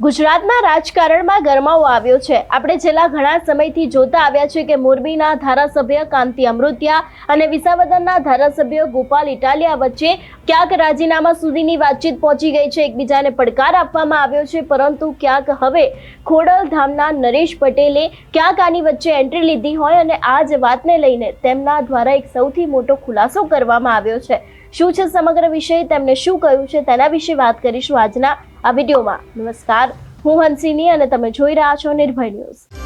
ગુજરાતના રાજકારણમાં ગરમાવો આવ્યો છે. આપણે છેલ્લા ઘણા સમયથી જોતા આવ્યા છે કે મોરબીના ધારાસભ્ય કાંતિ અમૃતિયા અને વિસાવદરના ધારાસભ્ય ગોપાલ ઇટાલિયા વચ્ચે ક્યાંક રાજીનામા સુધીની વાતચીત પહોંચી ગઈ છે. એકબીજાને પડકાર આપવામાં આવ્યો છે, પરંતુ ક્યાંક હવે ખોડલધામના નરેશ પટેલે ક્યાંક આની વચ્ચે એન્ટ્રી લીધી હોય અને આ જ વાતને લઈને તેમના દ્વારા એક સૌથી મોટો ખુલાસો કરવામાં આવ્યો છે. શું છે સમગ્ર વિષય તેમને શું કહ્યું છે તેના વિશે વાત કરીશું આજના આ વિડીયોમાં. નમસ્કાર, હું હંસિની અને તમે જોઈ રહ્યા છો નિર્ભય ન્યૂઝ.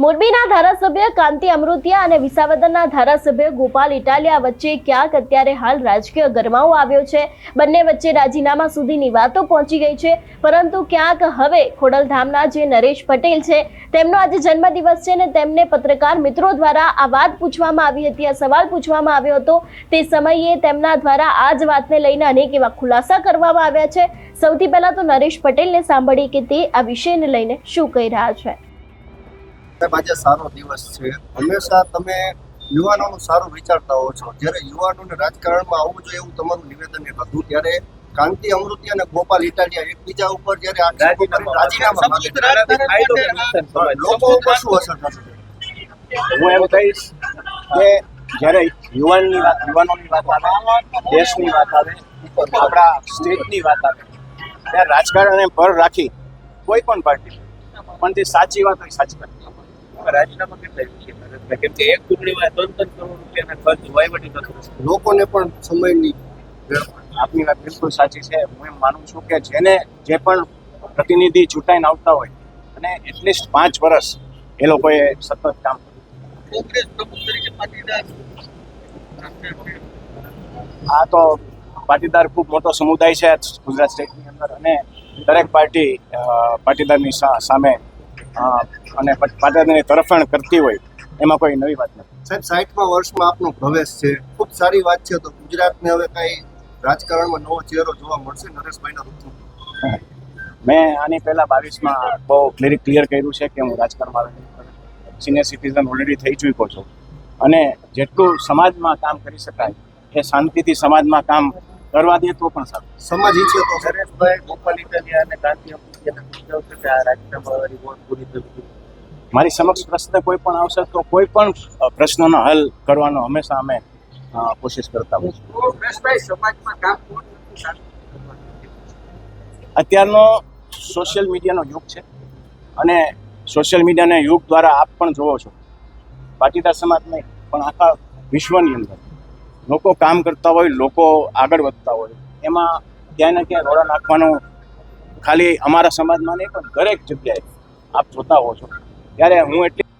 મોરબીના ધારાસભ્ય કાંતિ અમૃતિયા અને વિસાવદરના ધારાસભ્ય ગોપાલ ઇટાલિયા વચ્ચે ક્યાંક અત્યારે હાલ રાજકીય ગરમાવો આવ્યો છે. બંને વચ્ચે રાજીનામા સુધીની વાતો પહોંચી ગઈ છે, પરંતુ ક્યાંક હવે ખોડલધામના જે નરેશ પટેલ છે, તેમનો આજે જન્મદિવસ છે ને તેમને પત્રકાર મિત્રો દ્વારા આ વાત પૂછવામાં આવી હતી, આ સવાલ પૂછવામાં આવ્યો હતો. તે સમયે તેમના દ્વારા આ જ વાતને લઈને અનેક એવા ખુલાસા કરવામાં આવ્યા છે. સૌથી પહેલાં તો નરેશ પટેલને સાંભળી કે તે આ વિષયને લઈને શું કહી રહ્યા છે. સાહેબ આજે સારો દિવસ છે. હંમેશા તમે યુવાનોનું સારું વિચારતા હો છો. જ્યારે યુવાનોને રાજકારણમાં આવવું જોઈએ એવું તમારું નિવેદન હતું. ત્યારે કાંતિ અમૃતિ અને ગોપાલ ઇટાલિયા એકબીજા ઉપર જ્યારે રાજીનામા લોકો ઉપર શું અસર થશે? હું એમ કહીશ કે જ્યારે યુવાનની વાત યુવાનોની વાત આવે દેશની વાત આવે આપણા સ્ટેટની વાત આવે ત્યારે રાજકારણને પર રાખી કોઈ પણ પાર્ટી. પણ તે સાચી વાત હોય સાચી વાત. રાજીનામા કેટલા રૂપિયા નરેશભાઈ? કેમ કે એક ચૂંટણીમાં ત્રણ ત્રણ કરોડ રૂપિયાના ખર્ચ વહીવટી તંત્ર લોકોને પણ સમયની આપની વાત બિલકુલ સાચી છે. હું એમ માનું છું કે જેને જે પણ પ્રતિનિધિ ચૂંટાઈને આવતા હોય અને એટલીસ્ટ પાંચ વર્ષ એ લોકોએ સતત કામ કર્યું. આ તો પાટીદાર ખૂબ મોટો સમુદાય છે ગુજરાત સ્ટેટની અંદર અને દરેક પાર્ટી પાટીદારની સામે અને પાટીદારની તરફેણ કરતી હોય એમાં કોઈ નવી વાત નથી. સાહેબ સાઠમા વર્ષમાં આપનો પ્રવેશ છે. ખૂબ સારી વાત છે. તો ગુજરાતને હવે કઈ રાજકારણમાં નવો ચહેરો જોવા મળશે? નરેશભાઈના રૂપમાં. મેં આની પહેલા બાવીસમાં બહુ ક્લિયર ક્લિયર કર્યું છે કે હું રાજકારણમાં સિનિયર સિટીઝન ઓલરેડી થઈ ચૂક્યો છું. અને જેટલું સમાજમાં કામ કરી શકાય એ શાંતિથી સમાજમાં કામ કરવા દે તો પણ સારું. સમાજ ઈચ્છે તો. સરેશભાઈ ગોપાલ ઇટાલિયા અને ગાંધી અમૃતિયાને છે કે આ વાળી વોટ પૂરી થવી મારી સમક્ષ પ્રશ્ન કોઈ પણ આવશે તો કોઈ પણ પ્રશ્નોનો હલ કરવાનો હંમેશા અમે કોશિશ કરતા હોઈએ? અત્યારનો સોશિયલ મીડિયાનો યુગ છે અને સોશિયલ મીડિયાના યુગ દ્વારા આપ પણ જોવો છો. પાટીદાર સમાજ નહીં પણ આખા વિશ્વની અંદર લોકો કામ કરતા હોય લોકો આગળ વધતા હોય. એમાં ક્યાંય ને ક્યાંય રોડા નાખવાનું ખાલી અમારા સમાજમાં નહીં પણ દરેક જગ્યાએ આપ જોતા હો છો. ત્યારે હું એટલી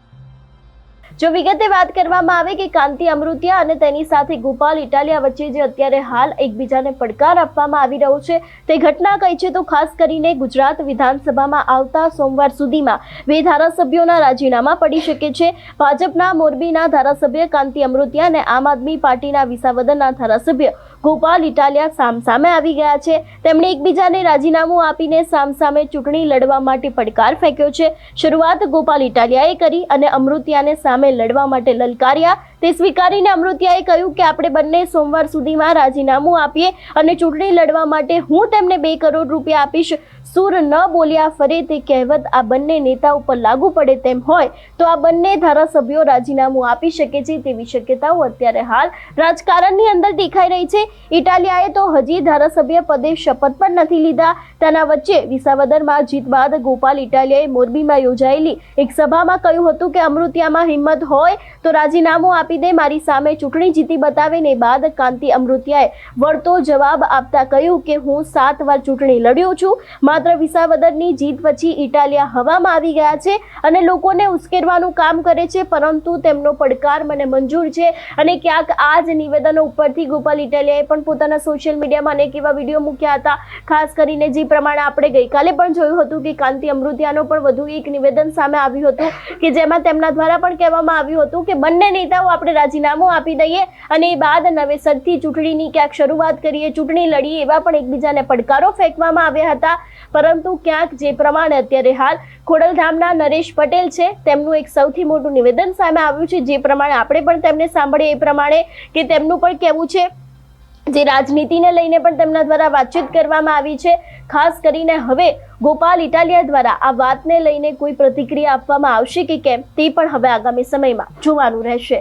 જો વિગતે વાત કરવામાં આવે કે કાંતિ અમૃતિયા અને તેની સાથે ગોપાલ ઇટાલિયા વચ્ચે જે અત્યારે હાલ એકબીજાને પડકાર આપવામાં આવી રહ્યો છે, તે ઘટના કઈ છે તો ખાસ કરીને ગુજરાત વિધાનસભામાં આવતા સોમવાર સુધીમાં બે ધારાસભ્યોના રાજીનામા પડી શકે છે. ભાજપના મોરબીના ધારાસભ્ય કાંતિ અમૃતિયા અને આમ આદમી પાર્ટીના વિસાવદનના ધારાસભ્ય ગોપાલ ઇટાલિયા સામસામે આવી ગયા છે. તેમણે એકબીજાને રાજીનામું આપીને સામસામે ચૂંટણી લડવા માટે પડકાર ફેંક્યો છે. શરૂઆત ગોપાલ, ઇટાલિયાએ કરી અને અમૃતિયાને સામે લડવા માટે લલકાર્યા. તે સ્વીકારીને અમૃતિયાએ કહ્યું કે આપણે બંને સોમવાર સુધીમાં રાજીનામું આપીએ અને ચૂંટણી લડવા માટે હું તેમને બે કરોડ રૂપિયા આપીશ. સુર ન બોલ્યા ફરે તે કહેવત આ બંને નેતા ઉપર લાગુ પડે તેમ હોય તો આ બંને ધારાસભ્યો રાજીનામું આપી શકે છે તેવી શક્યતાઓ અત્યારે હાલ રાજકારણની અંદર દેખાઈ રહી છે. ઇટાલિયાએ તો હજી ધારાસભ્ય પદે શપથ પણ નથી લીધા. તેના વચ્ચે વિસાવદરમાં જીત બાદ ગોપાલ ઇટાલિયાએ મોરબીમાં યોજાયેલી એક સભામાં કહ્યું હતું કે અમૃતિયામાં હિંમત હોય તો રાજીનામું આપી દે મારી સામે ચૂંટણી જીતી બતાવીને બાદ કાંતિ અમૃતિયાએ વળતો જવાબ આપતા કહ્યું કે હું સાત વાર ચૂંટણી લડ્યો છું. માત્ર વિસાવદરની જીત પછી ઇટાલિયા હવામાં આવી ગયા છે અને લોકોને ઉશ્કેરવાનું કામ કરે છે, પરંતુ તેમનો પડકાર મને મંજૂર છે અને ક્યાંક આ જ નિવેદનો ઉપરથી ગોપાલ ઇટાલિયાએ પણ પોતાના સોશિયલ મીડિયામાં અનેક એવા વીડિયો મૂક્યા હતા. ખાસ કરીને જે પ્રમાણે આપણે ગઈકાલે પણ જોયું હતું કે કાંતિ અમૃતિયાનો પણ વધુ એક નિવેદન સામે આવ્યું હતું કે જેમાં તેમના દ્વારા પણ કહેવામાં આવ્યું હતું કે બંને નેતાઓ આપણે રાજીનામું આપી દઈએ અને એ બાદ નવેસરથી ચૂંટણીની ક્યાંક શરૂઆત કરીએ. ચૂંટણી લડીએ એવા પણ એકબીજાને પડકારો ફેંકવામાં આવ્યા હતા. પરંતુ ક્યાંક જે પ્રમાણે અત્યારે હાલ ખોડલધામના નરેશ પટેલ છે, તેમનું એક સૌથી મોટું નિવેદન સામે આવ્યું છે, જે પ્રમાણે આપણે પણ તેમને સાંભળીએ. એ પ્રમાણે કે તેમનું પણ કહેવું છે, જે રાજનીતિને લઈને પણ તેમના દ્વારા વાતચીત કરવામાં આવી છે. ખાસ કરીને હવે ગોપાલ ઇટાલિયા દ્વારા આ વાતને લઈને કોઈ પ્રતિક્રિયા આપવામાં આવશે કે કેમ, તે પણ હવે આગામી સમયમાં જોવાનું રહેશે.